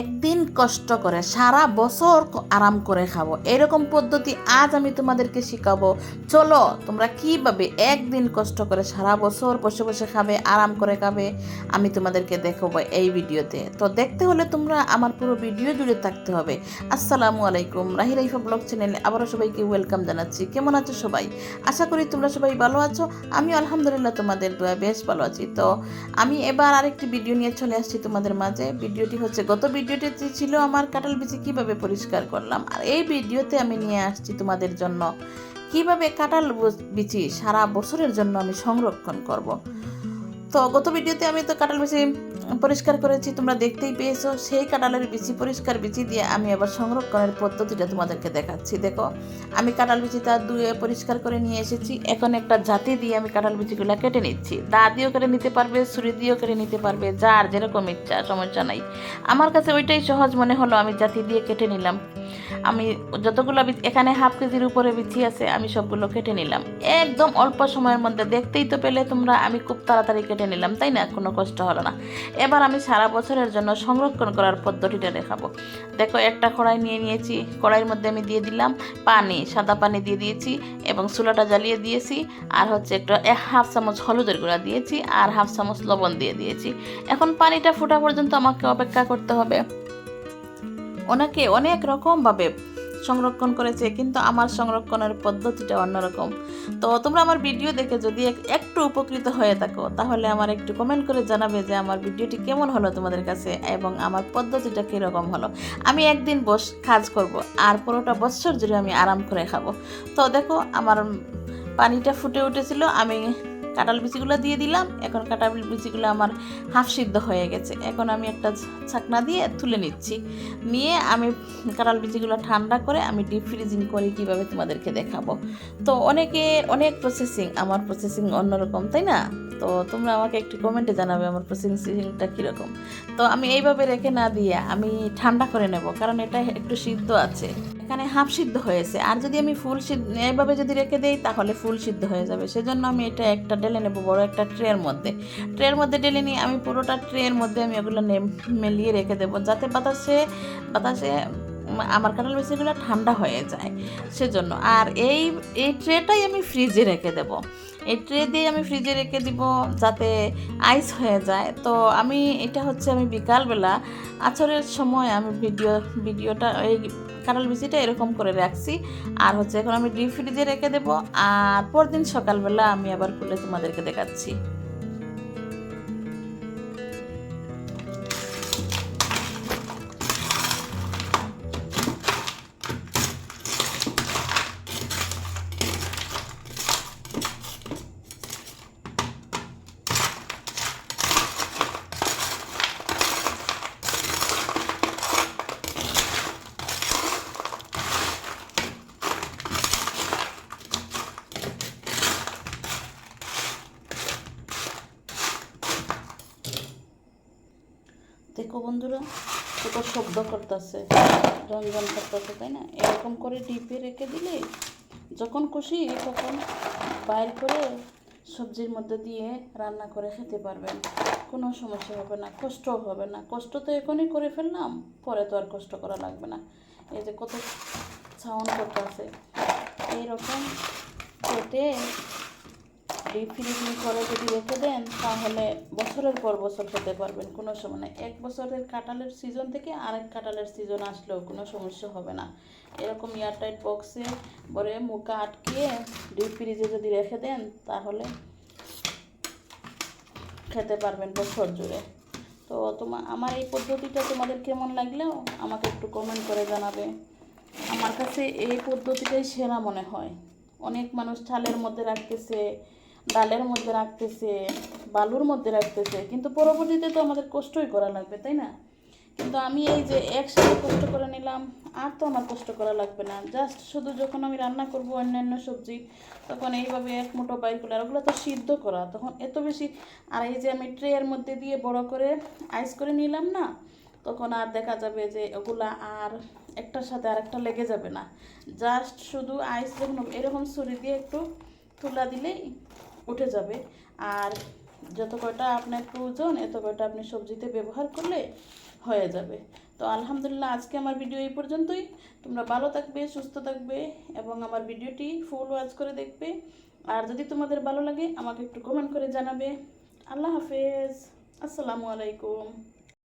একদিন কষ্ট করে, সারা বছর আরাম করে খাব। এরকম পদ্ধতি আজ আমি তোমাদেরকে শেখাবো। চলো, তোমরা কীভাবে একদিন কষ্ট করে সারা বছর বসে বসে খাবে, আরাম করে খাবে, আমি তোমাদেরকে দেখাবো এই ভিডিওতে। তো দেখতে হলে তোমরা আমার পুরো ভিডিও জুড়ে থাকতে হবে। আসসালামু আলাইকুম রাহি রাইফা ব্লগ চ্যানেলে আবারও সবাইকে ওয়েলকাম জানাচ্ছি। কেমন আছো সবাই? আশা করি তোমরা সবাই ভালো আছো। আমি আলহামদুলিল্লাহ তোমাদের দোয়া বেশ ভালো আছি। তো আমি এবার আরেকটি ভিডিও নিয়ে চলে আসছি তোমাদের মাঝে। ভিডিওটি হচ্ছে গত ভিডিওটিতে ছিল আমার কাঁঠাল বিচি কীভাবে পরিষ্কার করলাম। আর এই ভিডিওতে আমি নিয়ে আসছি তোমাদের জন্য কীভাবে কাঁঠাল বিচি সারা বছরের জন্য আমি সংরক্ষণ করব। তো গত ভিডিওতে আমি তো কাঁঠাল বিচি পরিষ্কার করেছি, তোমরা দেখতেই পেয়েছ। সেই কাঁঠালের বিচি পরিষ্কার বিচি দিয়ে আমি আবার সংরক্ষণের পদ্ধতিটা তোমাদেরকে দেখাচ্ছি। দেখো, আমি কাঁঠাল বিচিটা ধুয়ে পরিষ্কার করে নিয়ে এসেছি। এখন একটা জাতি দিয়ে আমি কাঁঠাল বিচিগুলো কেটে নিচ্ছি। দা দিয়েও কেটে নিতে পারবে, ছুরি দিয়েও কেটে নিতে পারবে, যার যেরকম ইচ্ছা, সমস্যা নাই। আমার কাছে ওইটাই সহজ মনে হলো, আমি জাতি দিয়ে কেটে নিলাম। আমি যতগুলো এখানে হাফ কেজির উপরে বিচি আছে, আমি সবগুলো কেটে নিলাম। একদম অল্প সময়ের মধ্যে, দেখতেই তো পেলে তোমরা, আমি খুব তাড়াতাড়ি কেটে নিলাম, তাই না? কোনো কষ্ট হলো না। এবার আমি সারা বছরের জন্য সংরক্ষণ করার পদ্ধতিটা দেখাবো। দেখো, একটা কড়াই নিয়ে নিয়েছি। কড়াইয়ের মধ্যে আমি দিয়ে দিলাম পানি, সাদা পানি দিয়ে দিয়েছি এবং চুলাটা জ্বালিয়ে দিয়েছি। আর হচ্ছে একটা এক হাফ চামচ হলুদের গুঁড়া দিয়েছি আর হাফ চামচ লবণ দিয়ে দিয়েছি। এখন পানিটা ফোটা পর্যন্ত আমাকে অপেক্ষা করতে হবে। অনেকে অনেক রকমভাবে সংরক্ষণ করেছে, কিন্তু আমার সংরক্ষণের পদ্ধতিটা অন্যরকম। তো তোমরা আমার ভিডিও দেখে যদি একটু উপকৃত হয়ে থাকো, তাহলে আমার একটু কমেন্ট করে জানাবে যে আমার ভিডিওটি কেমন হলো তোমাদের কাছে এবং আমার পদ্ধতিটা কীরকম হলো। আমি একদিন বস, কাজ করব, আর পুরোটা বছর জুড়ে আমি আরাম করে খাব। তো দেখো, আমার পানিটা ফুটে উঠেছিল, আমি কাঁঠাল বিচিগুলো দিয়ে দিলাম। এখন কাঁঠাল বিচিগুলো আমার হাফ সিদ্ধ হয়ে গেছে। এখন আমি একটা ছাকনা দিয়ে তুলে নিচ্ছি। নিয়ে আমি কাঁঠাল বিচিগুলো ঠান্ডা করে আমি ডিপ ফ্রিজিং করে কীভাবে তোমাদেরকে দেখাবো। তো অনেকে, অনেক প্রসেসিং আমার প্রসেসিং অন্যরকম, তাই না? তো তোমরা আমাকে একটু কমেন্টে জানাবে আমার প্রসেসিংটা কীরকম। তো আমি এইভাবে রেখে না দিয়ে আমি ঠান্ডা করে নেব, কারণ এটা একটু সিদ্ধ আছে। এখানে হাফ সিদ্ধ হয়েছে, আর যদি আমি ফুল সিদ্ধ, এইভাবে যদি রেখে দেই তাহলে ফুল সিদ্ধ হয়ে যাবে। সেজন্য আমি এটা একটা ঢেলে নেব, বড় একটা ট্রের মধ্যে। ট্রের মধ্যে ঢেলে নিয়ে আমি পুরোটা ট্রের মধ্যে আমি ওগুলো মেলিয়ে রেখে দেবো, যাতে বাতাসে বাতাসে আমার কাঁঠাল বেশিগুলো ঠান্ডা হয়ে যায়। সেজন্য, আর এই এই ট্রেটাই আমি ফ্রিজে রেখে দেব। এই ট্রে দিয়ে আমি ফ্রিজে রেখে দিব যাতে আইস হয়ে যায়। তো আমি, এটা হচ্ছে আমি বিকালবেলা আছরের সময় আমি ভিডিও ভিডিওটা এই কাঁঠাল বিচিটা এরকম করে রাখছি। আর হচ্ছে এখন আমি ডিপ ফ্রিজে রেখে দেবো। আর পরদিন সকালবেলা আমি আবার খুলে তোমাদেরকে দেখাচ্ছি। দেখো বন্ধুরা কত শব্দ করতেছে রঞ্জন করতেছে, তাই না? এরকম করে ডিপে রেখে দিলে যখন খুশি তখন বাইর করে সবজির মধ্যে দিয়ে রান্না করে খেতে পারবেন। কোনো সমস্যা হবে না কষ্ট হবে না। কষ্ট তো এখনই করে ফেললাম, পরে তো আর কষ্ট করা লাগবে না। এই যে কত সাউন্ড করতেছে, এইরকম কেটে ডিপ ফ্রিজিং করে যদি রেখে দেন, তাহলে বছরের পর বছর খেতে পারবেন, কোনো সময় নেই। এক বছরের কাঁঠালের সিজন থেকে আরেক কাঁঠালের সিজন আসলেও কোনো সমস্যা হবে না। এরকম এয়ারটাইট বক্সে ভরে মুখা আটকিয়ে ডিপ ফ্রিজে যদি রেখে দেন, তাহলে খেতে পারবেন বছর জুড়ে। তো তোমার আমার এই পদ্ধতিটা তোমাদের কেমন লাগলেও আমাকে একটু কমেন্ট করে জানাবে। আমার কাছে এই পদ্ধতিটাই সেরা মনে হয়। অনেক মানুষ চালের মধ্যে রাখতেছে ডালের মধ্যে রাখতেছে, বালুর মধ্যে রাখতেছে, কিন্তু পরবর্তীতে তো আমাদের কষ্টই করা লাগবে, তাই না? কিন্তু আমি এই যে একসাথে কষ্ট করে নিলাম, আর তো আমার কষ্ট করা লাগবে না। জাস্ট শুধু যখন আমি রান্না করব অন্যান্য সবজি, তখন এইভাবে এক মুঠো বাইর করলে, আর ওগুলো তো সিদ্ধ করা। তখন এত বেশি, আর এই যে আমি ট্রেয়ের মধ্যে দিয়ে বড় করে আইস করে নিলাম না, তখন আর দেখা যাবে যে ওগুলা আর একটার সাথে আরেকটা লেগে যাবে না। জাস্ট শুধু আইস যখন এরকম ছুরি দিয়ে একটু তুলা দিলেই উঠে যাবে। আর যত কয়টা আপনার প্রয়োজন, এত কয়টা আপনি সবজিতে ব্যবহার করলে হয়ে যাবে। তো আলহামদুলিল্লাহ, আজকে আমার ভিডিও এই পর্যন্তই। তোমরা ভালো থাকবে, সুস্থ থাকবে এবং আমার ভিডিওটি ফুল ওয়াচ করে দেখবে। আর যদি তোমাদের ভালো লাগে, আমাকে একটু কমেন্ট করে জানাবে। আল্লাহ হাফেজ। আসসালামু আলাইকুম।